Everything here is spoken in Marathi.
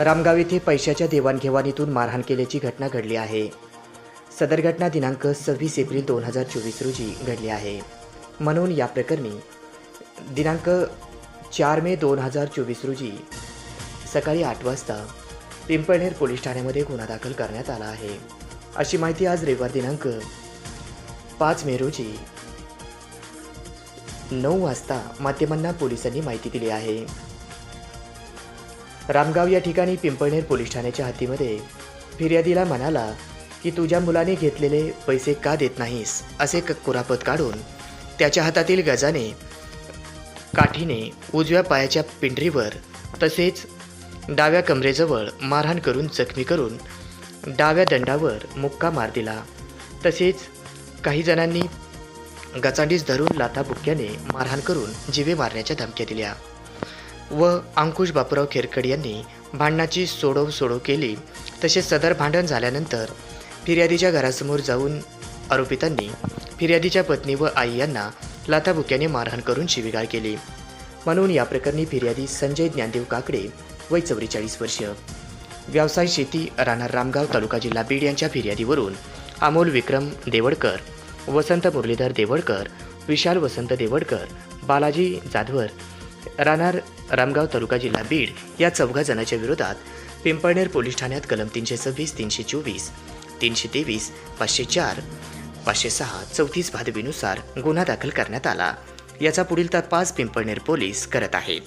रामगाव येथे पैशाच्या देवाणघेवाणीतून मारहाण केल्याची घटना घडली आहे. सदर घटना दिनांक सव्वीस एप्रिल दोन हजार चोवीस रोजी घडली आहे. म्हणून या प्रकरणी दिनांक चार मे दोन हजार चोवीस रोजी सकाळी आठ वाजता पिंपळनेर पोलीस ठाण्यामध्ये गुन्हा दाखल करण्यात आला आहे. अशी माहिती आज रविवार दिनांक पाच मे रोजी नऊ वाजता माध्यमांना पोलिसांनी माहिती दिली आहे. रामगाव या ठिकाणी पिंपळनेर पोलीस ठाण्याच्या हद्दीमध्ये फिर्यादीला म्हणाला की तुझ्या मुलाने घेतलेले पैसे का देत नाहीस? असे क कुरापत काढून त्याच्या हातातील गजाने काठीने उजव्या पायाच्या पिंढरीवर तसेच डाव्या कमरेजवळ मारहाण करून जखमी करून डाव्या दंडावर मुक्का मार दिला. तसेच काही जणांनी गचांडीस धरून लाथाबुक्क्याने मारहाण करून जिवे मारण्याच्या धमक्या दिल्या. व अंकुश बापूराव खेरकड यांनी भांडणाची सोडव सोडव केली. तसेच सदर भांडण झाल्यानंतर फिर्यादीच्या घरासमोर जाऊन आरोपितांनी फिर्यादीच्या पत्नी व आई यांना लाथाबुक्याने मारहाण करून शिवीगाळ केली. म्हणून या प्रकरणी फिर्यादी संजय ज्ञानदेव काकडे वय चौवेचाळीस वर्ष व्यवसाय शेती राहणार रामगाव तालुका जिल्हा बीड यांच्या फिर्यादीवरून अमोल विक्रम देवडकर वसंत मुरलीधर देवडकर विशाल वसंत देवडकर बालाजी जाधवर राहणार रामगाव तालुका जिल्हा बीड या चौघा जणांच्या विरोधात पिंपळनेर पोलीस ठाण्यात कलम तीनशे सव्वीस तीनशे चोवीस तीनशे तेवीस पाचशे चार पाचशे सहा चौतीस भादवीनुसार गुन्हा दाखल करण्यात आला. याचा पुढील तपास पिंपळनेर पोलीस करत आहेत.